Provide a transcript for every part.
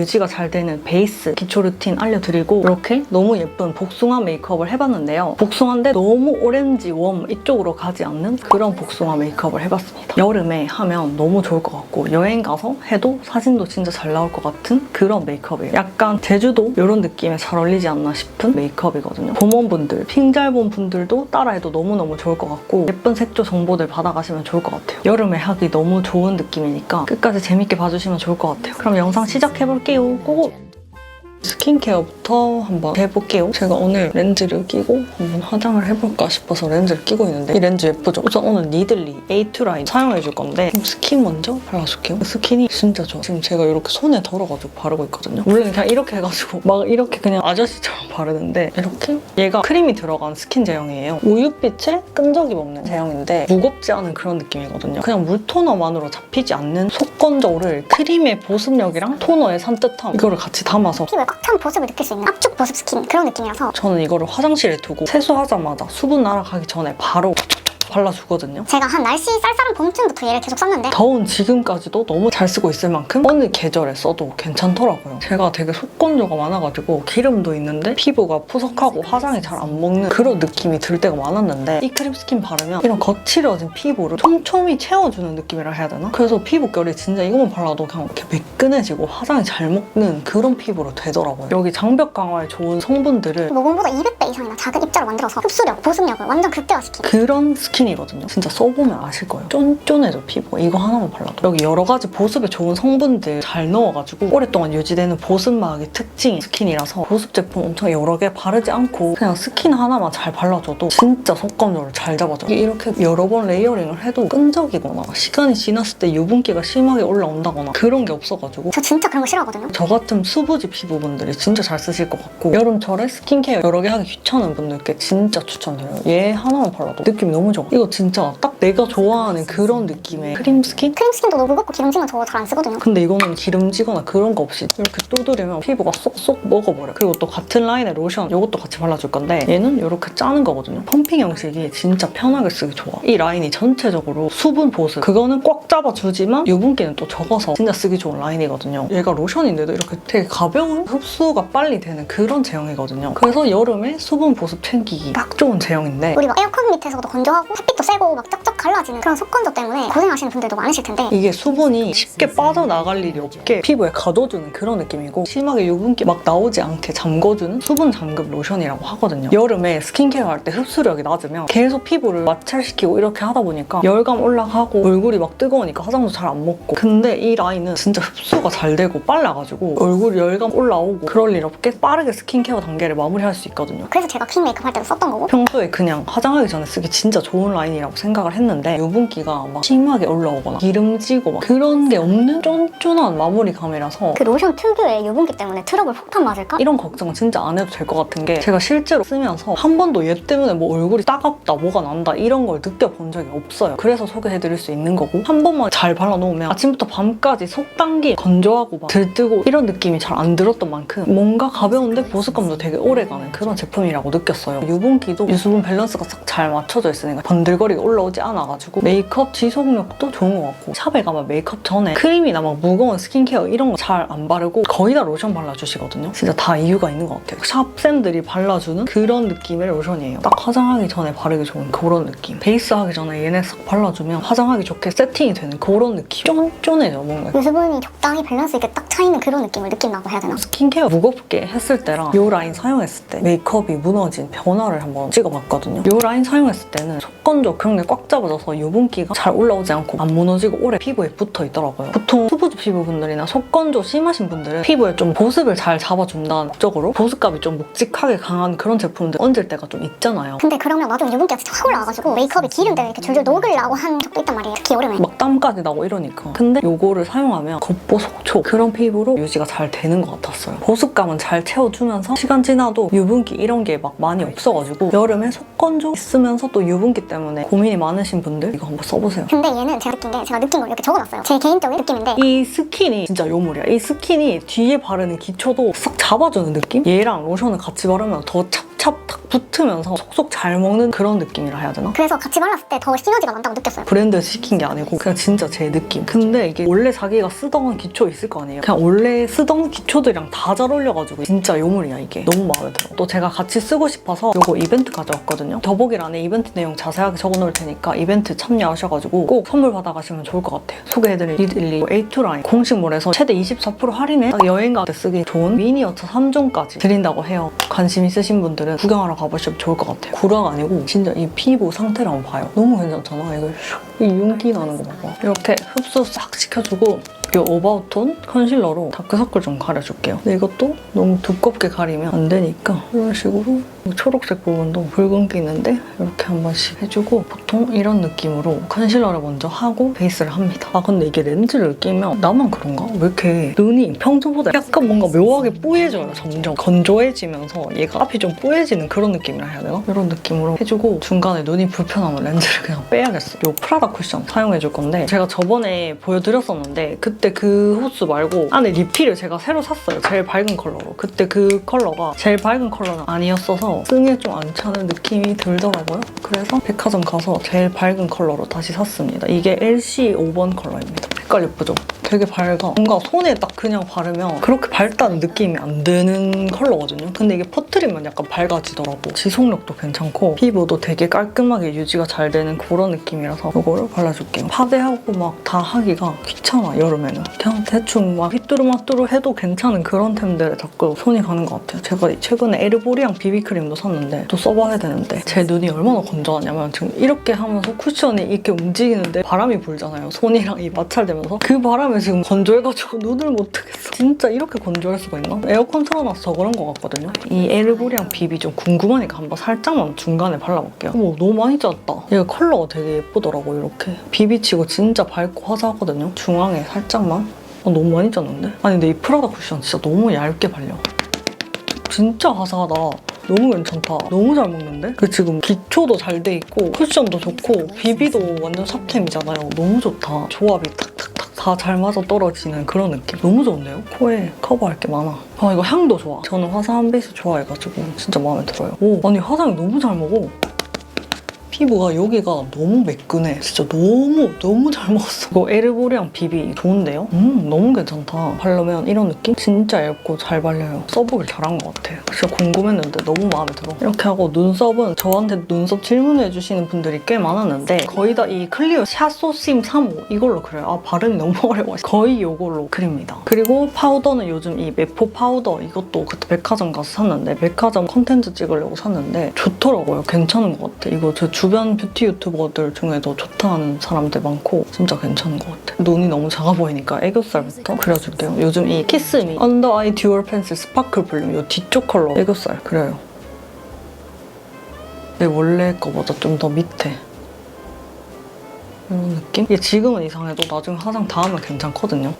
유지가 잘 되는 베이스 기초 루틴 알려드리고 이렇게 너무 예쁜 복숭아 메이크업을 해봤는데요. 복숭아인데 너무 오렌지 웜 이쪽으로 가지 않는 그런 복숭아 메이크업을 해봤습니다. 여름에 하면 너무 좋을 것 같고 여행 가서 해도 사진도 진짜 잘 나올 것 같은 그런 메이크업이에요. 약간 제주도 이런 느낌에 잘 어울리지 않나 싶은 메이크업이거든요. 봄원분들, 핑잘본 분들도 따라해도 너무너무 좋을 것 같고 예쁜 색조 정보들 받아가시면 좋을 것 같아요. 여름에 하기 너무 좋은 느낌이니까 끝까지 재밌게 봐주시면 좋을 것 같아요. 그럼 영상 시작해볼게요. 고고! 스킨케어부터 한번 해볼게요. 제가 오늘 렌즈를 끼고 한번 화장을 해볼까 싶어서 렌즈를 끼고 있는데 이 렌즈 예쁘죠? 우선 오늘 니들리 A2 라인 사용해줄 건데 스킨 먼저 발라줄게요. 스킨이 진짜 좋아. 지금 제가 이렇게 손에 덜어가지고 바르고 있거든요. 원래는 그냥 이렇게 해가지고 막 이렇게 그냥 아저씨처럼 바르는데 이렇게 얘가 크림이 들어간 스킨 제형이에요. 우윳빛에 끈적이 먹는 제형인데 무겁지 않은 그런 느낌이거든요. 그냥 물토너만으로 잡히지 않는 속건조를 크림의 보습력이랑 토너의 산뜻함 이거를 같이 담아서 꽉찬 보습을 느낄 수 있는 압축 보습 스킨 그런 느낌이라서 저는 이거를 화장실에 두고 세수하자마자 수분 날아가기 전에 바로 발라주거든요. 제가 한 날씨 쌀쌀한 봄쯤부터 얘를 계속 썼는데 더운 지금까지도 너무 잘 쓰고 있을 만큼 어느 계절에 써도 괜찮더라고요. 제가 되게 속건조가 많아가지고 기름도 있는데 피부가 푸석하고 화장이 잘 안 먹는 그런 느낌이 들 때가 많았는데 이 크림 스킨 바르면 이런 거칠어진 피부를 촘촘히 채워주는 느낌이라 해야 되나? 그래서 피부결이 진짜 이것만 발라도 그냥 이렇게 매끈해지고 화장이 잘 먹는 그런 피부로 되더라고요. 여기 장벽 강화에 좋은 성분들을 모공보다 200배 이상이나 작은 입자를 만들어서 흡수력, 보습력을 완전 극대화시키는 그런 스킨 이거든요. 진짜 써보면 아실 거예요. 쫀쫀해져 피부가. 이거 하나만 발라도. 여기 여러 가지 보습에 좋은 성분들 잘 넣어가지고 오랫동안 유지되는 보습막의 특징 스킨이라서 보습 제품 엄청 여러 개 바르지 않고 그냥 스킨 하나만 잘 발라줘도 진짜 속건조를 잘 잡아줘요. 이렇게 여러 번 레이어링을 해도 끈적이거나 시간이 지났을 때 유분기가 심하게 올라온다거나 그런 게 없어가지고 저 진짜 그런 거 싫어하거든요 저 같은 수부지 피부분들이 진짜 잘 쓰실 것 같고 여름철에 스킨케어 여러 개 하기 귀찮은 분들께 진짜 추천드려요. 얘 하나만 발라도 느낌이 너무 좋아. 이거 진짜 딱 내가 좋아하는 그런 느낌의 크림 스킨? 크림 스킨도 너무 무겁고 기름진 건저 잘 안 쓰거든요 근데 이거는 기름지거나 그런 거 없이 이렇게 두드리면 피부가 쏙쏙 먹어버려. 그리고 또 같은 라인의 로션 이것도 같이 발라줄 건데 얘는 이렇게 짜는 거거든요. 펌핑 형식이 진짜 편하게 쓰기 좋아. 이 라인이 전체적으로 수분 보습 그거는 꽉 잡아주지만 유분기는 또 적어서 진짜 쓰기 좋은 라인이거든요. 얘가 로션인데도 이렇게 되게 가벼운 흡수가 빨리 되는 그런 제형이거든요. 그래서 여름에 수분 보습 챙기기 딱 좋은 제형인데 우리 막 에어컨 밑에서도 건조하고 햇빛도 세고 막 쩍쩍 갈라지는 그런 속건조 때문에 고생하시는 분들도 많으실 텐데 이게 수분이 쉽게 빠져나갈 일이 없게 피부에 가둬주는 그런 느낌이고 심하게 유분기 막 나오지 않게 잠궈주는 수분 잠금 로션이라고 하거든요. 여름에 스킨케어 할 때 흡수력이 낮으면 계속 피부를 마찰시키고 이렇게 하다 보니까 열감 올라가고 얼굴이 막 뜨거우니까 화장도 잘 안 먹고 근데 이 라인은 진짜 흡수가 잘 되고 빨라가지고 얼굴 열감 올라오고 그럴 일 없게 빠르게 스킨케어 단계를 마무리할 수 있거든요. 그래서 제가 퀸 메이크업 할 때도 썼던 거고 평소에 그냥 화장하기 전에 쓰기 진짜 좋은 라인이라고 생각을 했는데 유분기가 막 심하게 올라오거나 기름지고 막 그런 게 없는 쫀쫀한 마무리감이라서 그 로션 특유의 유분기 때문에 트러블 폭탄 맞을까? 이런 걱정은 진짜 안 해도 될 것 같은 게 제가 실제로 쓰면서 한 번도 얘 때문에 뭐 얼굴이 따갑다 뭐가 난다 이런 걸 느껴본 적이 없어요 그래서 소개해드릴 수 있는 거고 한 번만 잘 발라놓으면 아침부터 밤까지 속당기 건조하고 막 들뜨고 이런 느낌이 잘 안 들었던 만큼 뭔가 가벼운데 보습감도 되게 오래가는 그런 제품이라고 느꼈어요 유분기도 유수분 밸런스가 싹 잘 맞춰져 있으니까 번들거리가 올라오지 않아가지고 메이크업 지속력도 좋은 것 같고 샵에 가면 메이크업 전에 크림이나 막 무거운 스킨케어 이런 거 잘 안 바르고 거의 다 로션 발라주시거든요. 진짜 다 이유가 있는 것 같아요. 샵쌤들이 발라주는 그런 느낌의 로션이에요. 딱 화장하기 전에 바르기 좋은 그런 느낌. 베이스 하기 전에 얘네 싹 발라주면 화장하기 좋게 세팅이 되는 그런 느낌. 쫀쫀해져 뭔가. 유수분이 적당히 밸런스 있게 딱 차이는 그런 느낌을 느낀다고 해야 되나? 스킨케어 무겁게 했을 때랑 이 라인 사용했을 때 메이크업이 무너진 변화를 한번 찍어봤거든요. 이 라인 사용했을 때는 속 건조 그런 게 꽉 잡아져서 유분기가 잘 올라오지 않고 안 무너지고 오래 피부에 붙어 있더라고요. 보통 수부지 피부분들이나 속건조 심하신 분들은 피부에 좀 보습을 잘 잡아준다는 목적으로 보습감이 좀 묵직하게 강한 그런 제품들 얹을 때가 좀 있잖아요. 근데 그러면 나중에 유분기가 진짜 확 올라와가지고 메이크업이 기름 때문에 이렇게 줄줄 녹으려고 한 적도 있단 말이에요 특히 여름에 막 땀까지 나고 이러니까 근데 요거를 사용하면 겉보 속촉 그런 피부로 유지가 잘 되는 것 같았어요 보습감은 잘 채워주면서 시간 지나도 유분기 이런 게 막 많이 없어가지고 여름에 속건조 있으면서 또 유분기 때문에 고민이 많으신 분들 이거 한번 써보세요. 근데 얘는 제가 느낀 게 제가 느낀 걸 이렇게 적어놨어요. 제 개인적인 느낌인데 이 스킨이 진짜 요물이야. 이 스킨이 뒤에 바르는 기초도 싹 잡아주는 느낌? 얘랑 로션을 같이 바르면 더찹 찹찹 탁 붙으면서 속속 잘 먹는 그런 느낌이라 해야 되나? 그래서 같이 발랐을 때 더 시너지가 난다고 느꼈어요. 브랜드 시킨 게 아니고 그냥 진짜 제 느낌. 근데 이게 원래 자기가 쓰던 기초 있을 거 아니에요. 그냥 원래 쓰던 기초들이랑 다 잘 어울려가지고 진짜 요물이야 이게. 너무 마음에 들어. 또 제가 같이 쓰고 싶어서 요거 이벤트 가져왔거든요. 더보기란에 이벤트 내용 자세하게 적어놓을 테니까 이벤트 참여하셔가지고 꼭 선물 받아가시면 좋을 것 같아요. 소개해드릴 리들리 A2 라인 공식몰에서 최대 24% 할인에 딱 여행 갈 때 쓰기 좋은 미니어처 3종까지 드린다고 해요. 관심 있으신 분들은 구경하러 가보시면 좋을 것 같아요. 구라가 아니고 진짜 이 피부 상태를 한번 봐요. 너무 괜찮잖아. 이거 슉, 이 윤기 나는 거 봐봐. 이렇게 흡수 싹 시켜주고 이 오바우톤 컨실러로 다크서클 좀 가려줄게요. 근데 이것도 너무 두껍게 가리면 안 되니까 이런 식으로 이 초록색 부분도 붉은기 있는데 이렇게 한 번씩 해주고 보통 이런 느낌으로 컨실러를 먼저 하고 베이스를 합니다. 아 근데 이게 렌즈를 끼면 나만 그런가? 왜 이렇게 눈이 평소보다 약간 뭔가 묘하게 뿌얘져요. 점점 건조해지면서 얘가 앞이 좀 뿌얘지는 그런 느낌이라 해야 되나? 이런 느낌으로 해주고 중간에 눈이 불편하면 렌즈를 그냥 빼야겠어. 요 프라다 쿠션 사용해줄 건데 제가 저번에 보여드렸었는데 그때 그 호수 말고 안에 리필을 제가 새로 샀어요. 제일 밝은 컬러로. 그때 그 컬러가 제일 밝은 컬러는 아니었어서 승에 좀 안 차는 느낌이 들더라고요. 그래서 백화점 가서 제일 밝은 컬러로 다시 샀습니다. 이게 LC 5번 컬러입니다. 색깔 예쁘죠? 되게 밝아. 뭔가 손에 딱 그냥 바르면 그렇게 밝다는 느낌이 안 드는 컬러거든요. 근데 이게 퍼트리면 약간 밝아지더라고. 지속력도 괜찮고 피부도 되게 깔끔하게 유지가 잘 되는 그런 느낌이라서 이거를 발라줄게요. 파데하고 막 다 하기가 귀찮아 여름에는. 그냥 대충 막 휘뚜루마뚜루 해도 괜찮은 그런 템들에 자꾸 손이 가는 것 같아요. 제가 최근에 에르보리앙 비비크림 도 샀는데 또 써봐야 되는데 제 눈이 얼마나 건조하냐면 지금 이렇게 하면서 쿠션이 이렇게 움직이는데 바람이 불잖아요. 손이랑 이 마찰되면서 그 바람에 지금 건조해가지고 눈을 못 뜨겠어. 진짜 이렇게 건조할 수가 있나? 에어컨 더 그런 것 같거든요. 이 에르보리앙 비비 좀 궁금하니까 한번 살짝만 중간에 발라볼게요. 오 너무 많이 짰다. 얘가 컬러가 되게 예쁘더라고 이렇게. 비비치고 진짜 밝고 화사하거든요. 중앙에 살짝만. 어, 너무 많이 짰는데? 아니 근데 이 프라다 쿠션 진짜 너무 얇게 발려. 진짜 화사하다. 너무 괜찮다. 너무 잘 먹는데? 그 지금 기초도 잘 돼 있고 쿠션도 좋고 비비도 완전 삽템이잖아요. 너무 좋다. 조합이 탁탁탁 다 잘 맞아 떨어지는 그런 느낌. 너무 좋은데요? 코에 커버할 게 많아. 아 이거 향도 좋아. 저는 화사한 베이스 좋아해가지고 진짜 마음에 들어요. 오 아니 화장이 너무 잘 먹어. 피부가 여기가 너무 매끈해. 진짜 너무 너무 잘 먹었어. 이거 에르보리앙 비비 좋은데요? 음 너무 괜찮다. 바르면 이런 느낌? 진짜 얇고 잘 발려요. 써보길 잘한 것 같아요. 진짜 궁금했는데 너무 마음에 들어. 이렇게 하고 눈썹은 저한테 눈썹 질문해 주시는 분들이 꽤 많았는데 거의 다 이 클리오 샤소심 3호 이걸로 그려요. 아 발음이 너무 어려워. 거의 이걸로 그립니다. 그리고 파우더는 요즘 이 메포 파우더 이것도 그때 백화점 가서 샀는데 백화점 컨텐츠 찍으려고 샀는데 좋더라고요. 괜찮은 것 같아. 이거 제 주변 뷰티 유튜버들 중에도 좋다는 사람들 많고 진짜 괜찮은 것 같아. 눈이 너무 작아 보이니까 애교살부터 그려줄게요. 요즘 이 키스미 언더 아이 듀얼 펜슬 스파클 블룸 이 뒤쪽 컬러 애교살 그려요. 내 원래 거보다 좀 더 밑에 이런 느낌? 이게 지금은 이상해도 나중에 화장 다 하면 괜찮거든요.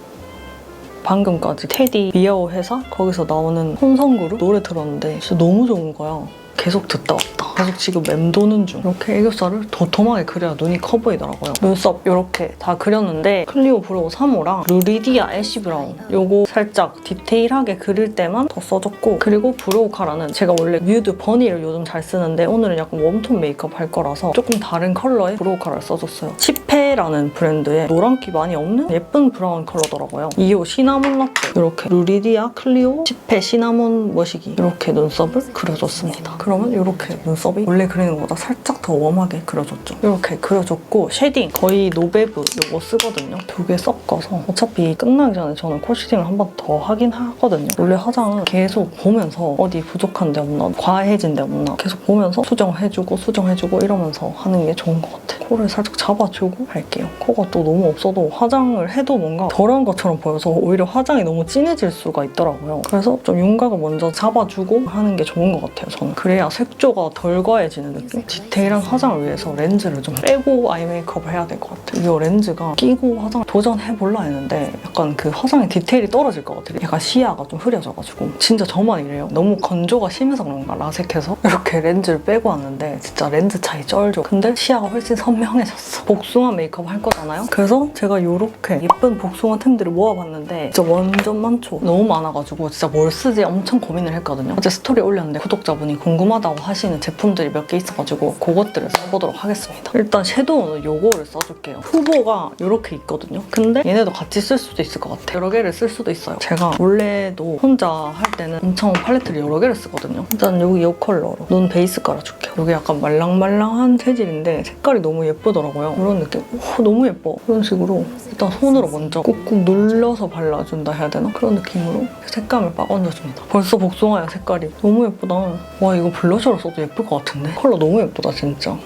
방금까지 테디 비아오 회사 거기서 나오는 혼성그룹 노래 들었는데 진짜 너무 좋은 거야. 계속 듣다 왔다. 계속 지금 맴도는 중. 이렇게 애교살을 도톰하게 그려야 눈이 커 보이더라고요. 눈썹 이렇게 다 그렸는데 클리오 브로우 3호랑 루리디아 애쉬 브라운 요거 살짝 디테일하게 그릴 때만 더 써줬고 그리고 브로우 카라는 제가 원래 뮤드 버니를 요즘 잘 쓰는데 오늘은 약간 웜톤 메이크업 할 거라서 조금 다른 컬러의 브로우 카라를 써줬어요. 치페 라는 브랜드의 노란기 많이 없는 예쁜 브라운 컬러더라고요. 2호 시나몬 라떼 이렇게 루리디아 클리오 치페 시나몬 머시기 이렇게 눈썹을 그려줬습니다. 그러면 이렇게 눈썹이 원래 그리는 것보다 살짝 더 웜하게 그려줬죠. 이렇게 그려줬고 쉐딩 거의 노베브 이거 쓰거든요. 두 개 섞어서 어차피 끝나기 전에 저는 코 쉐딩을 한 번 더 하긴 하거든요. 원래 화장은 계속 보면서 어디 부족한 데 없나 과해진 데 없나 계속 보면서 수정해주고 수정해주고 이러면서 하는 게 좋은 것 같아요. 코를 살짝 잡아주고 할게요. 코가 또 너무 없어도 화장을 해도 뭔가 덜한 것처럼 보여서 오히려 화장이 너무 진해질 수가 있더라고요. 그래서 좀 윤곽을 먼저 잡아주고 하는 게 좋은 것 같아요. 저는 그래야 색조가 덜 과해지는 느낌? 디테일한 화장을 위해서 렌즈를 좀 빼고 아이 메이크업을 해야 될 것 같아요. 이 렌즈가 끼고 화장을 도전해볼라 했는데 약간 그 화장의 디테일이 떨어질 것 같아요. 약간 시야가 좀 흐려져가지고 진짜 저만 이래요. 너무 건조가 심해서 그런가 라섹해서 이렇게 렌즈를 빼고 왔는데 진짜 렌즈 차이 쩔죠. 근데 시야가 훨씬 선명 선명해졌어. 복숭아 메이크업 할 거잖아요. 그래서 제가 이렇게 예쁜 복숭아 템들을 모아봤는데 진짜 완전 많죠. 너무 많아가지고 진짜 뭘 쓰지 엄청 고민을 했거든요. 어제 스토리 올렸는데 구독자분이 궁금하다고 하시는 제품들이 몇 개 있어가지고 그것들을 써보도록 하겠습니다. 일단 섀도우는 요거를 써줄게요. 후보가 이렇게 있거든요. 근데 얘네도 같이 쓸 수도 있을 것 같아요. 여러 개를 쓸 수도 있어요. 제가 원래도 혼자 할 때는 엄청 팔레트를 여러 개를 쓰거든요. 일단 여기 이 컬러로 눈 베이스 깔아줄게요. 여기 약간 말랑말랑한 재질인데 색깔이 너무 예쁘더라고요. 이런 느낌. 오, 너무 예뻐. 이런 식으로 일단 손으로 먼저 꾹꾹 눌러서 발라준다 해야 되나? 그런 느낌으로 색감을 막 얹어줍니다. 벌써 복숭아야 색깔이. 너무 예쁘다. 와 이거 블러셔로 써도 예쁠 것 같은데? 컬러 너무 예쁘다 진짜.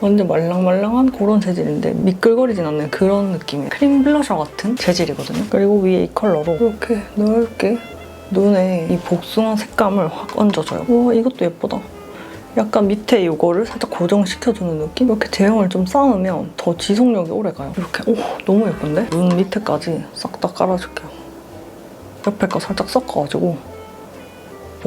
완전 말랑말랑한 그런 재질인데 미끌거리진 않는 그런 느낌의 크림 블러셔 같은 재질이거든요. 그리고 위에 이 컬러로 이렇게 넓게 눈에 이 복숭아 색감을 확 얹어줘요. 와 이것도 예쁘다. 약간 밑에 이거를 살짝 고정시켜주는 느낌? 이렇게 제형을 좀 쌓으면 더 지속력이 오래 가요. 이렇게 오 너무 예쁜데? 눈 밑에까지 싹 다 깔아줄게요. 옆에 거 살짝 섞어가지고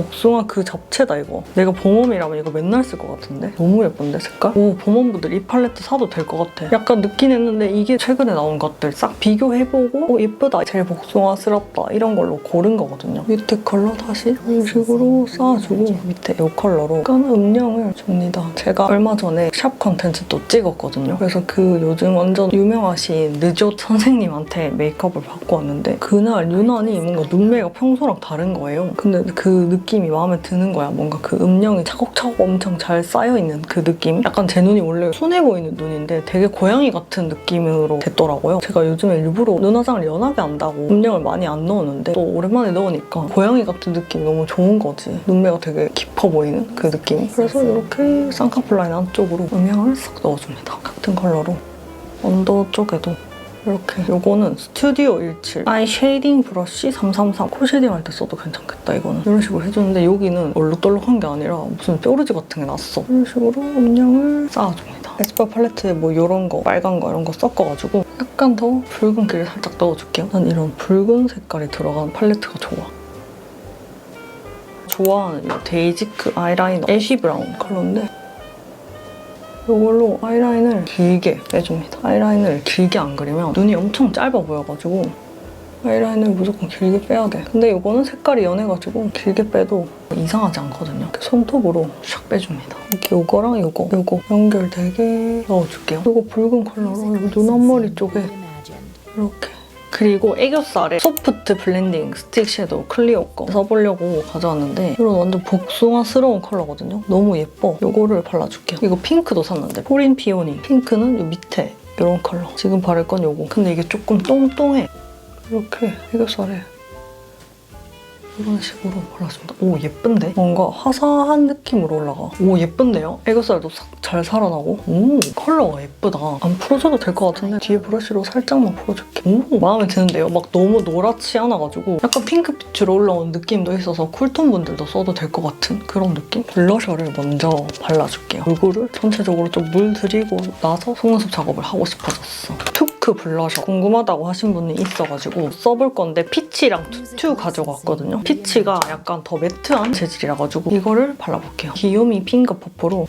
복숭아 그 자체다 이거. 내가 봄웜이라면 이거 맨날 쓸 것 같은데? 너무 예쁜데 색깔? 오 봄웜분들 이 팔레트 사도 될 것 같아. 약간 늦긴 했는데 이게 최근에 나온 것들 싹 비교해보고 오 예쁘다. 제일 복숭아스럽다. 이런 걸로 고른 거거든요. 밑에 컬러 다시 이런 식으로 쌓아주고 밑에 이 컬러로. 약간 음영을 줍니다. 제가 얼마 전에 샵 컨텐츠도 찍었거든요. 그래서 그 요즘 완전 유명하신 느조 선생님한테 메이크업을 받고 왔는데 그날 유난히 뭔가 눈매가 평소랑 다른 거예요. 근데 그 느낌이 마음에 드는 거야. 뭔가 그 음영이 차곡차곡 엄청 잘 쌓여있는 그 느낌? 약간 제 눈이 원래 순해 보이는 눈인데 되게 고양이 같은 느낌으로 됐더라고요. 제가 요즘에 일부러 눈 화장을 연하게 한다고 음영을 많이 안 넣었는데 또 오랜만에 넣으니까 고양이 같은 느낌이 너무 좋은 거지. 눈매가 되게 깊어 보이는 그 느낌이. 그래서 이렇게 쌍꺼풀 라인 안쪽으로 음영을 싹 넣어줍니다. 같은 컬러로. 언더 쪽에도 이렇게. 요거는 스튜디오 17 아이 쉐이딩 브러쉬 333 코 쉐이딩 할 때 써도 괜찮겠다 이거는. 이런 식으로 해주는데 여기는 얼룩덜룩한 게 아니라 무슨 뾰루지 같은 게 났어. 이런 식으로 음영을 쌓아줍니다. 에스쁘아 팔레트에 뭐 이런 거 빨간 거 이런 거 섞어가지고 약간 더 붉은기를 살짝 넣어줄게요. 난 이런 붉은 색깔이 들어간 팔레트가 좋아. 좋아하는 이 데이지크 아이라이너 애쉬 브라운 컬러인데 이걸로 아이라인을 길게 빼줍니다. 아이라인을 길게 안 그리면 눈이 엄청 짧아 보여가지고 아이라인을 무조건 길게 빼야 돼. 근데 이거는 색깔이 연해가지고 길게 빼도 이상하지 않거든요. 이렇게 손톱으로 샥 빼줍니다. 이렇게 이거랑 이거, 이거 연결되게 넣어줄게요. 그리고 붉은 컬러로 눈 앞머리 쪽에 이렇게 그리고 애교살에 소프트 블렌딩 스틱 섀도우 클리오 거 써보려고 가져왔는데 이런 완전 복숭아스러운 컬러거든요. 너무 예뻐. 이거를 발라줄게요. 이거 핑크도 샀는데 포린 피오니 핑크는 이 밑에 이런 컬러. 지금 바를 건 이거. 근데 이게 조금 똥똥해. 이렇게 애교살에 이런 식으로 발라줍니다. 오 예쁜데? 뭔가 화사한 느낌으로 올라가. 오 예쁜데요? 애교살도 싹 잘 살아나고 오 컬러가 예쁘다. 안 풀어줘도 될 것 같은데 뒤에 브러쉬로 살짝만 풀어줄게. 오 마음에 드는데요? 막 너무 노랗지 않아가지고 약간 핑크빛으로 올라온 느낌도 있어서 쿨톤 분들도 써도 될 것 같은 그런 느낌? 블러셔를 먼저 발라줄게요. 얼굴을 전체적으로 좀 물들이고 나서 속눈썹 작업을 하고 싶어졌어. 투크 블러셔 궁금하다고 하신 분이 있어가지고 써볼 건데 피치랑 투투 가져갔거든요. 피치가 약간 더 매트한 재질이라 가지고 이거를 발라볼게요. 귀요미 핑거 퍼프로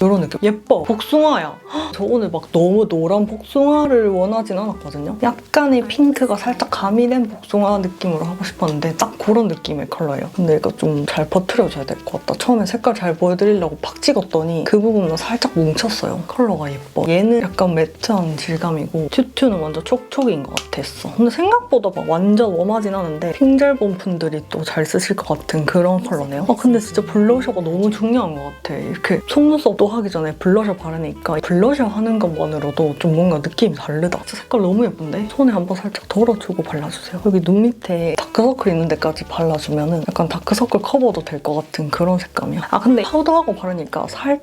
이런 느낌. 예뻐. 복숭아야. 헉, 저 오늘 막 너무 노란 복숭아를 원하진 않았거든요. 약간의 핑크가 살짝 가미된 복숭아 느낌으로 하고 싶었는데 딱 그런 느낌의 컬러예요. 근데 이거 좀잘 버트려줘야 될 것 같다. 처음에 색깔 잘 보여드리려고 팍 찍었더니 그 부분은 살짝 뭉쳤어요. 컬러가 예뻐. 얘는 약간 매트한 질감이고 튜튜는 완전 촉촉인 것 같았어. 근데 생각보다 막 완전 웜하진 않은데 핑젤본 분들이 또 잘 쓰실 것 같은 그런 컬러네요. 아 근데 진짜 블러셔가 너무 중요한 것 같아. 이렇게 속눈썹도 하기 전에 블러셔 바르니까 블러셔 하는 것만으로도 좀 뭔가 느낌이 다르다. 진짜 색깔 너무 예쁜데? 손에 한번 살짝 덜어주고 발라주세요. 여기 눈 밑에 다크서클 있는 데까지 발라주면 약간 다크서클 커버도 될 것 같은 그런 색감이야. 아 근데 파우더하고 바르니까 살짝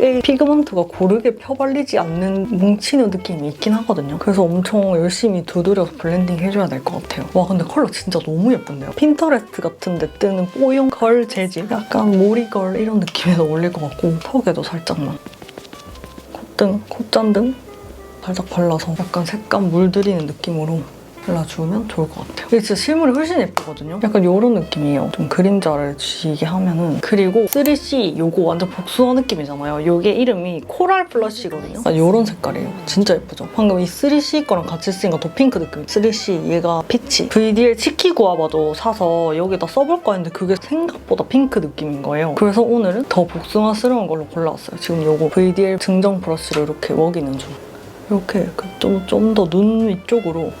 의 피그먼트가 고르게 펴발리지 않는 뭉치는 느낌이 있긴 하거든요. 그래서 엄청 열심히 두드려서 블렌딩 해줘야 될 것 같아요. 와 근데 컬러 진짜 너무 예쁜데요? 핀터레스트 같은 데 뜨는 뽀용 걸 재질? 약간 모리걸 이런 느낌에서 어울릴 것 같고 턱에도 살짝만 콧등, 콧잔등 살짝 발라서 약간 색감 물들이는 느낌으로 발라주면 좋을 것 같아요. 이게 진짜 실물이 훨씬 예쁘거든요. 약간 이런 느낌이에요. 좀 그림자를 주시게 하면은 그리고 3C 요거 완전 복숭아 느낌이잖아요. 요게 이름이 코랄 블러쉬거든요. 아, 요런 색깔이에요. 진짜 예쁘죠? 방금 이 3C 거랑 같이 쓰니까 더 핑크 느낌. 3C 얘가 피치. VDL 치키 구아바도 사서 여기다 써볼까 했는데 그게 생각보다 핑크 느낌인 거예요. 그래서 오늘은 더 복숭아스러운 걸로 골라왔어요. 지금 요거 VDL 증정 브러쉬로 이렇게 먹이는 중. 이렇게 좀좀 더눈 위쪽으로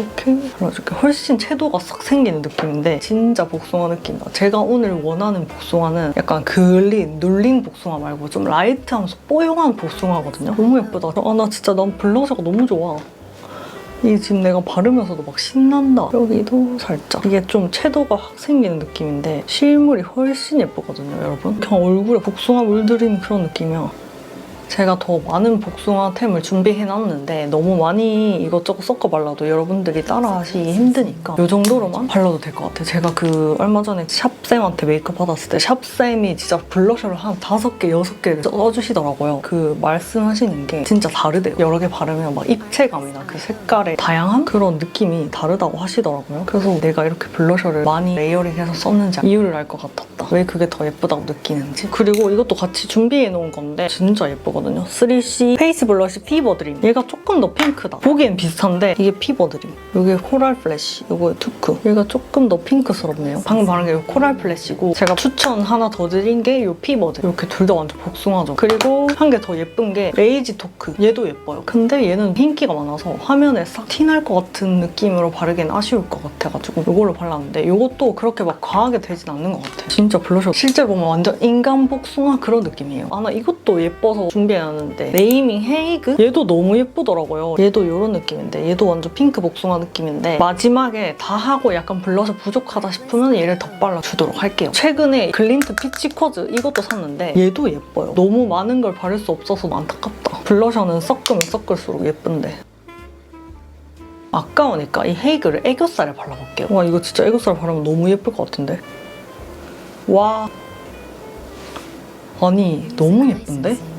이렇게 발라줄게 훨씬 채도가 싹 생기는 느낌인데 진짜 복숭아 느낌이다. 제가 오늘 원하는 복숭아는 약간 그을린, 눌린 복숭아 말고 좀 라이트하면서 뽀용한 복숭아거든요. 너무 예쁘다. 아 나 진짜 난 블러셔가 너무 좋아. 이게 지금 내가 바르면서도 막 신난다. 여기도 살짝. 이게 좀 채도가 확 생기는 느낌인데 실물이 훨씬 예쁘거든요, 여러분. 그냥 얼굴에 복숭아 물들인 그런 느낌이야. 제가 더 많은 복숭아템을 준비해놨는데 너무 많이 이것저것 섞어 발라도 여러분들이 따라하시기 힘드니까 이 정도로만 발라도 될 것 같아요. 제가 그 얼마 전에 샵쌤한테 메이크업 받았을 때 샵쌤이 진짜 블러셔를 한 다섯 개, 여섯 개를 써주시더라고요. 그 말씀하시는 게 진짜 다르대요. 여러 개 바르면 막 입체감이나 그 색깔의 다양한 그런 느낌이 다르다고 하시더라고요. 그래서 내가 이렇게 블러셔를 많이 레이어링해서 썼는지 이유를 알 것 같았다. 왜 그게 더 예쁘다고 느끼는지. 그리고 이것도 같이 준비해 놓은 건데 진짜 예쁘 거든요. 3C 페이스 블러쉬 피버 드림. 얘가 조금 더 핑크다. 보기엔 비슷한데 이게 피버 드림. 이게 코랄 플래시. 이거 투크. 얘가 조금 더 핑크스럽네요. 방금 바른 게이 코랄 플래시고 제가 추천 하나 더 드린 게 이 피버 드림. 이렇게 둘 다 완전 복숭아죠. 그리고 한 개 더 예쁜 게 레이지 토크. 얘도 예뻐요. 근데 얘는 흰기가 많아서 화면에 싹 티날 것 같은 느낌으로 바르기엔 아쉬울 것 같아가지고 이걸로 발랐는데 이것도 그렇게 막 과하게 되진 않는 것 같아요. 진짜 블러셔 실제 보면 완전 인간 복숭아 그런 느낌이에요. 아 나 이것도 예뻐서 준비해놨는데 네이밍 헤이그? 얘도 너무 예쁘더라고요. 얘도 이런 느낌인데 얘도 완전 핑크 복숭아 느낌인데 마지막에 다 하고 약간 블러셔 부족하다 싶으면 얘를 더 발라주도록 할게요. 최근에 글린트 피치 쿼즈 이것도 샀는데 얘도 예뻐요. 너무 많은 걸 바를 수 없어서 안타깝다. 블러셔는 섞으면 섞을수록 예쁜데 아까우니까 이 헤이그를 애교살에 발라볼게요. 와 이거 진짜 애교살 바르면 너무 예쁠 것 같은데? 와 아니 너무 예쁜데?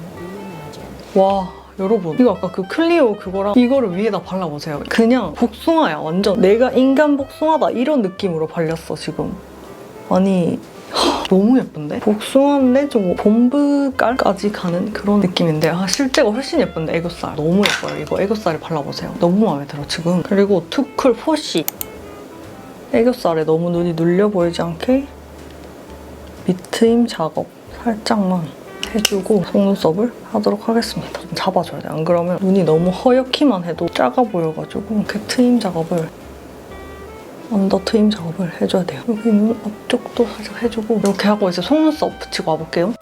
와 여러분. 이거 아까 그 클리오 그거랑 이거를 위에다 발라보세요. 그냥 복숭아야 완전. 내가 인간 복숭아다 이런 느낌으로 발렸어 지금. 아니 너무 예쁜데? 복숭아인데 좀 봄브깔까지 가는 그런 느낌인데 아, 실제가 훨씬 예쁜데 애교살. 너무 예뻐요 이거. 애교살에 발라보세요. 너무 마음에 들어 지금. 그리고 투쿨 포시. 애교살에 너무 눈이 눌려 보이지 않게 밑트임 작업 살짝만 해주고 속눈썹을 하도록 하겠습니다 좀 잡아줘야 돼안 그러면 눈이 너무 허옇기만 해도 작아 보여가지고 이렇게 트임 작업을 언더 트임 작업을 해줘야 돼요. 여기 눈 앞쪽도 살짝 해주고 이렇게 하고 이제 속눈썹 붙이고 와볼게요.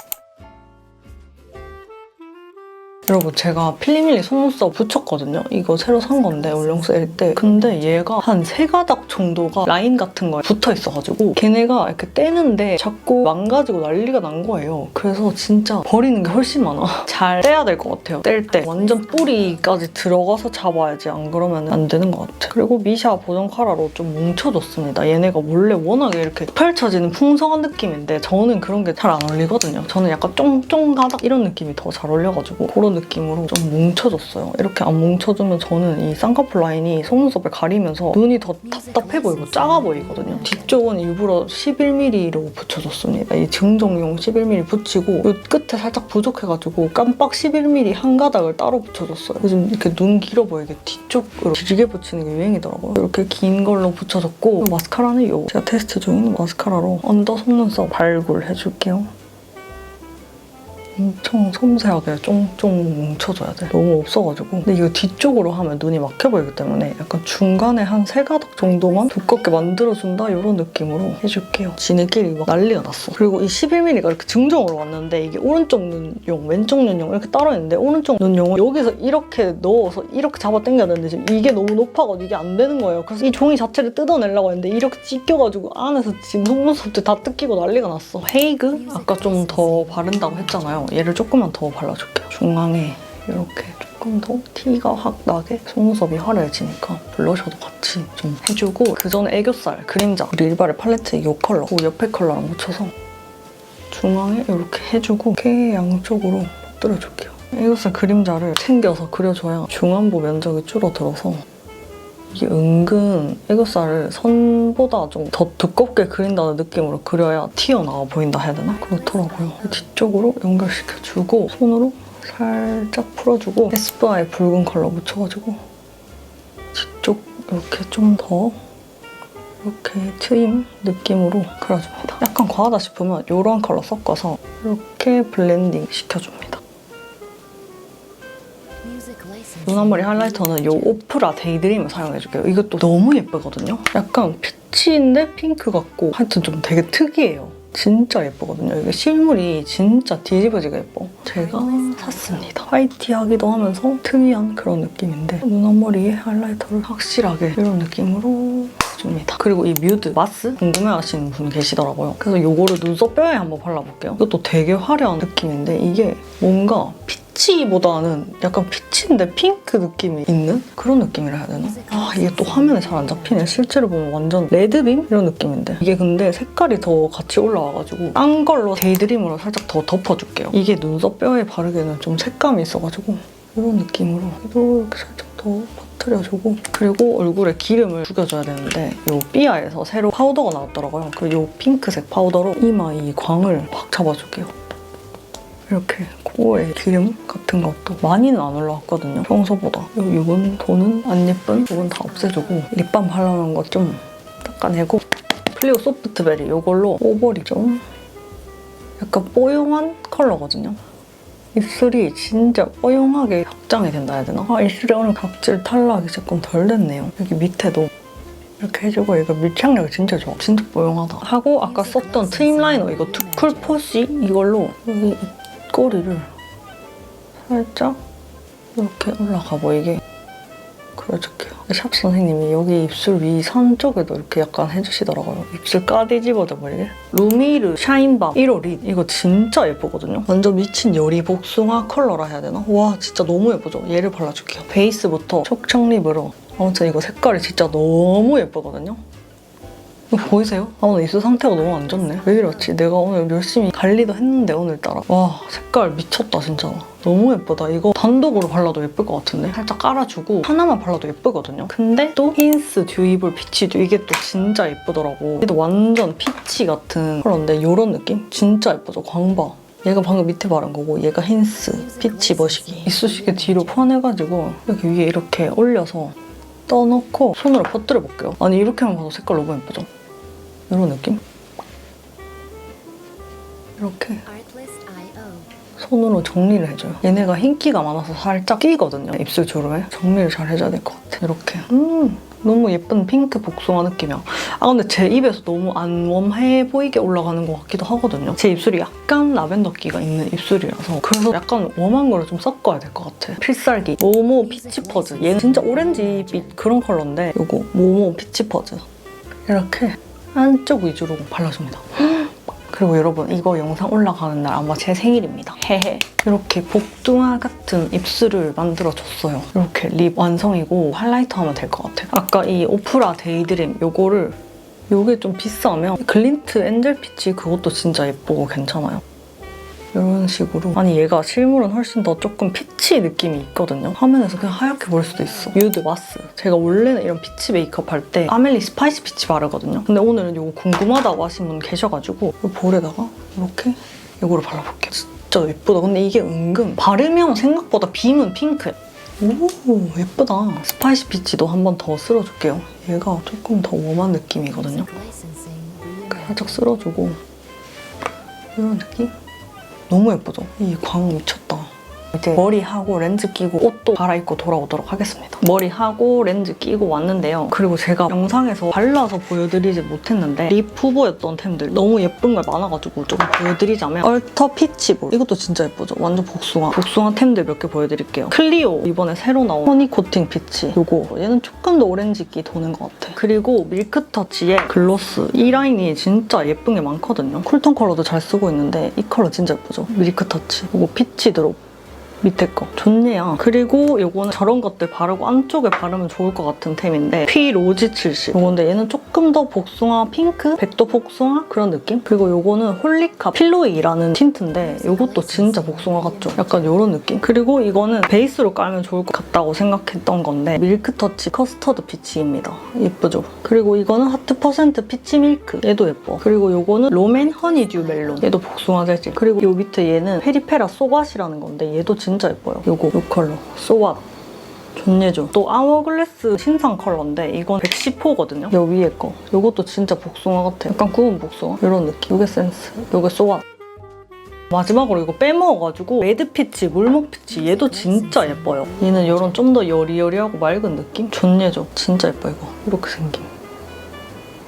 여러분 제가 필리밀리 속눈썹 붙였거든요. 이거 새로 산 건데 올영 세일 때. 근데 얘가 한 세 가닥 정도가 라인 같은 거에 붙어 있어가지고 걔네가 이렇게 떼는데 자꾸 망가지고 난리가 난 거예요. 그래서 진짜 버리는 게 훨씬 많아. 잘 떼야 될 것 같아요. 뗄 때. 완전 뿌리까지 들어가서 잡아야지 안 그러면 안 되는 것 같아. 그리고 미샤 보정 카라로 좀 뭉쳐줬습니다. 얘네가 원래 워낙에 이렇게 펼쳐지는 풍성한 느낌인데 저는 그런 게 잘 안 어울리거든요. 저는 약간 쫑쫑 가닥 이런 느낌이 더 잘 어울려가지고 그런 느낌으로 좀 뭉쳐줬어요. 이렇게 안 뭉쳐주면 저는 이 쌍꺼풀 라인이 속눈썹을 가리면서 눈이 더 답답해 보이고 작아 보이거든요. 뒤쪽은 일부러 11mm로 붙여줬습니다. 이 증정용 11mm 붙이고 이 끝에 살짝 부족해가지고 깜빡 11mm 한 가닥을 따로 붙여줬어요. 요즘 이렇게 눈 길어 보이게 뒤쪽으로 길게 붙이는 게 유행이더라고요. 이렇게 긴 걸로 붙여줬고 마스카라는 요 제가 테스트 중인 마스카라로 언더 속눈썹 발굴 해줄게요. 엄청 섬세하게 쫑쫑 뭉쳐줘야 돼. 너무 없어가지고. 근데 이거 뒤쪽으로 하면 눈이 막혀 보이기 때문에 약간 중간에 한 세 가닥 정도만 두껍게 만들어준다 이런 느낌으로 해줄게요. 지네끼리 막 난리가 났어. 그리고 이 11mm가 이렇게 증정으로 왔는데 이게 오른쪽 눈용, 왼쪽 눈용 이렇게 따로 있는데 오른쪽 눈용은 여기서 이렇게 넣어서 이렇게 잡아 당겨야 되는데 지금 이게 너무 높아가지고 이게 안 되는 거예요. 그래서 이 종이 자체를 뜯어내려고 했는데 이렇게 찢겨가지고 안에서 지금 속눈썹도 다 뜯기고 난리가 났어. 헤이그? 아까 좀 더 바른다고 했잖아요. 얘를 조금만 더 발라줄게요. 중앙에 이렇게 조금 더 티가 확 나게 속눈썹이 화려해지니까 블러셔도 같이 좀 해주고 그 전에 애교살 그림자 릴바르 팔레트 이 컬러 그 옆에 컬러랑 묻혀서 중앙에 이렇게 해주고 이렇게 양쪽으로 뿌려줄게요. 애교살 그림자를 챙겨서 그려줘야 중안부 면적이 줄어들어서 이게 은근 애교살을 선보다 좀 더 두껍게 그린다는 느낌으로 그려야 튀어나와 보인다 해야 되나? 그렇더라고요. 뒤쪽으로 연결시켜주고 손으로 살짝 풀어주고 에스쁘아의 붉은 컬러 묻혀가지고 뒤쪽 이렇게 좀더 이렇게 트임 느낌으로 그려줍니다. 약간 과하다 싶으면 이런 컬러 섞어서 이렇게 블렌딩 시켜줍니다. 눈 앞머리 하이라이터는 이 오프라 데이드림을 사용해줄게요. 이것도 너무 예쁘거든요. 약간 피치인데 핑크 같고 하여튼 좀 되게 특이해요. 진짜 예쁘거든요. 이게 실물이 진짜 뒤집어지게 예뻐. 제가 샀습니다. 화이티하기도 하면서 특이한 그런 느낌인데 눈 앞머리에 하이라이터를 확실하게 이런 느낌으로 줍니다. 그리고 이 뮤드 마스 궁금해하시는 분 계시더라고요. 그래서 이거를 눈썹 뼈에 한번 발라볼게요. 이것도 되게 화려한 느낌인데 이게 뭔가 피 치보다는 약간 피치인데 핑크 느낌이 있는 그런 느낌이라 해야 되나? 아 이게 또 화면에 잘 안 잡히네. 실제로 보면 완전 레드빔 이런 느낌인데 이게 근데 색깔이 더 같이 올라와가지고 딴 걸로 데이드림으로 살짝 더 덮어줄게요. 이게 눈썹 뼈에 바르기에는 좀 색감이 있어가지고 이런 느낌으로 또 이렇게 살짝 더 퍼뜨려주고 그리고 얼굴에 기름을 죽여줘야 되는데 이 삐아에서 새로 파우더가 나왔더라고요. 그 이 핑크색 파우더로 이마 이 광을 확 잡아줄게요. 이렇게 코에 기름 같은 것도 많이는 안 올라왔거든요. 평소보다. 요 부분 도는 안 예쁜 부분 다 없애주고 립밤 발라놓은 거 좀 닦아내고 플리오 소프트베리 이걸로 오버리 좀 약간 뽀용한 컬러거든요. 입술이 진짜 뽀용하게 확장이 된다 해야 되나? 아, 입술이 오늘 각질 탈락이 조금 덜 됐네요. 여기 밑에도 이렇게 해주고 이거 밀착력이 진짜 좋아. 진짜 뽀용하다. 하고 아까 썼던 트임 라이너 이거 투쿨 포시 이걸로 여기 입꼬리를 살짝 이렇게 올라가 보이게 그려줄게요. 샵 선생님이 여기 입술 위 선 쪽에도 이렇게 약간 해주시더라고요. 입술 까디집어져 보이게. 루미르 샤인밤 1호 립 이거 진짜 예쁘거든요. 완전 미친 요리 복숭아 컬러라 해야 되나? 와 진짜 너무 예쁘죠? 얘를 발라줄게요. 베이스부터 촉촉 립으로 아무튼 이거 색깔이 진짜 너무 예쁘거든요. 보이세요? 아 오늘 입술 상태가 너무 안 좋네. 왜 이렇지? 내가 오늘 열심히 관리도 했는데 오늘따라. 와 색깔 미쳤다 진짜. 너무 예쁘다. 이거 단독으로 발라도 예쁠 것 같은데? 살짝 깔아주고 하나만 발라도 예쁘거든요. 근데 또 힌스 듀이블 피치도 이게 또 진짜 예쁘더라고. 이게 완전 피치 같은 컬러인데 이런 느낌? 진짜 예쁘죠? 광바. 얘가 방금 밑에 바른 거고 얘가 힌스 피치 버시기. 이쑤시개 뒤로 퍼내가지고 여기 위에 이렇게 올려서 떠놓고 손으로 퍼뜨려 볼게요. 아니 이렇게만 봐도 색깔 너무 예쁘죠? 이런 느낌? 이렇게 손으로 정리를 해줘요. 얘네가 흰기가 많아서 살짝 끼거든요. 입술 주름에. 정리를 잘 해줘야 될 것 같아. 이렇게. 음, 너무 예쁜 핑크 복숭아 느낌이야. 아 근데 제 입에서 너무 안 웜해 보이게 올라가는 것 같기도 하거든요. 제 입술이 약간 라벤더기가 있는 입술이라서 그래서 약간 웜한 거를 좀 섞어야 될 것 같아. 필살기 모모 피치 퍼즈. 얘는 진짜 오렌지빛 그런 컬러인데 이거 모모 피치 퍼즈. 이렇게 안쪽 위주로 발라줍니다. 그리고 여러분 이거 영상 올라가는 날 아마 제 생일입니다. 헤헤. 이렇게 복숭아 같은 입술을 만들어줬어요. 이렇게 립 완성이고 하이라이터 하면 될 것 같아요. 아까 이 오프라 데이드림 요거를 요게 좀 비싸면 글린트 엔젤 피치 그것도 진짜 예쁘고 괜찮아요. 이런 식으로. 아니 얘가 실물은 훨씬 더 조금 피치 느낌이 있거든요. 화면에서 그냥 하얗게 보일 수도 있어. 뮤드 마스. 제가 원래는 이런 피치 메이크업 할 때 아멜리 스파이시 피치 바르거든요. 근데 오늘은 이거 궁금하다고 하신 분 계셔가지고 이 볼에다가 이렇게 이거를 발라볼게요. 진짜 예쁘다. 근데 이게 은근 바르면 생각보다 빔은 핑크야. 오 예쁘다. 스파이시 피치도 한 번 더 쓸어줄게요. 얘가 조금 더 웜한 느낌이거든요. 살짝 쓸어주고. 이런 느낌? 너무 예쁘죠? 이 광 미쳤다. 이제 머리하고 렌즈 끼고 옷도 갈아입고 돌아오도록 하겠습니다. 머리하고 렌즈 끼고 왔는데요. 그리고 제가 영상에서 발라서 보여드리지 못했는데 립 후보였던 템들 너무 예쁜 걸 많아가지고 좀 보여드리자면 얼터 피치볼 이것도 진짜 예쁘죠? 완전 복숭아. 복숭아 템들 몇 개 보여드릴게요. 클리오 이번에 새로 나온 허니 코팅 피치 요거 얘는 조금 더 오렌지기 도는 것 같아. 그리고 밀크터치의 글로스 이 라인이 진짜 예쁜 게 많거든요. 쿨톤 컬러도 잘 쓰고 있는데 이 컬러 진짜 예쁘죠? 밀크터치 그리고 피치 드롭 밑에 거 좋네요. 그리고 요거는 저런 것들 바르고 안쪽에 바르면 좋을 것 같은 템인데 피 로지 70 요건데 얘는 조금 더 복숭아 핑크 백도 복숭아 그런 느낌? 그리고 요거는 홀리카 필로이라는 틴트인데 요것도 진짜 복숭아 같죠? 약간 요런 느낌? 그리고 이거는 베이스로 깔면 좋을 것 같다고 생각했던 건데 밀크터치 커스터드 피치입니다. 예쁘죠? 그리고 이거는 하트 퍼센트 피치 밀크 얘도 예뻐. 그리고 요거는 로맨 허니듀 멜론 얘도 복숭아 재질. 그리고 요 밑에 얘는 페리페라 소왓이라는 건데 얘도 진짜 예뻐요. 요거 요 컬러 소왓. 존예죠. 또 아워글래스 신상 컬러인데 이건 110호거든요. 요 위에 거. 요것도 진짜 복숭아 같아요. 약간 구운 복숭아 이런 느낌. 요게 센스. 요게 소왓. 마지막으로 이거 빼먹어가지고 레드피치, 물목피치 얘도 진짜 예뻐요. 얘는 이런 좀 더 여리여리하고 맑은 느낌? 존예죠. 진짜 예뻐 이거. 이렇게 생김.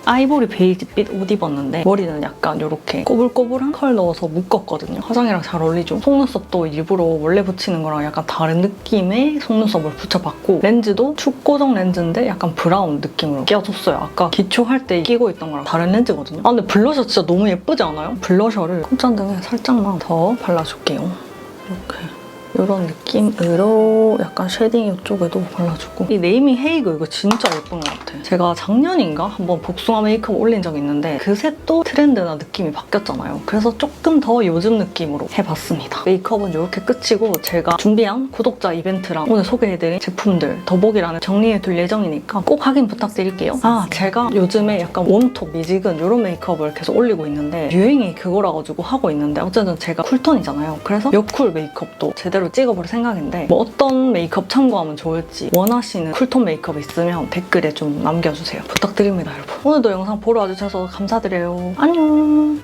아이보리 베이지빛 옷 입었는데 머리는 약간 이렇게 꼬불꼬불한 컬 넣어서 묶었거든요. 화장이랑 잘 어울리죠. 속눈썹도 일부러 원래 붙이는 거랑 약간 다른 느낌의 속눈썹을 붙여봤고 렌즈도 축고정 렌즈인데 약간 브라운 느낌으로 끼워줬어요. 아까 기초할 때 끼고 있던 거랑 다른 렌즈거든요. 아 근데 블러셔 진짜 너무 예쁘지 않아요? 블러셔를 콧잔등에 살짝만 더 발라줄게요. 이렇게. 이런 느낌으로 약간 쉐딩 이쪽에도 발라주고. 이 네이밍 헤이그 이거 진짜 예쁜 것 같아. 제가 작년인가 한번 복숭아 메이크업 올린 적이 있는데 그새 또 트렌드나 느낌이 바뀌었잖아요. 그래서 조금 더 요즘 느낌으로 해봤습니다. 메이크업은 이렇게 끝이고 제가 준비한 구독자 이벤트랑 오늘 소개해드린 제품들 더보기란에 정리해둘 예정이니까 꼭 확인 부탁드릴게요. 아 제가 요즘에 약간 웜톤 미지근 이런 메이크업을 계속 올리고 있는데 유행이 그거라 가지고 하고 있는데 어쨌든 제가 쿨톤이잖아요. 그래서 여쿨 메이크업도 제대로 찍어볼 생각인데 뭐 어떤 메이크업 참고하면 좋을지 원하시는 쿨톤 메이크업 있으면 댓글에 좀 남겨주세요. 부탁드립니다 여러분. 오늘도 영상 보러 와주셔서 감사드려요. 안녕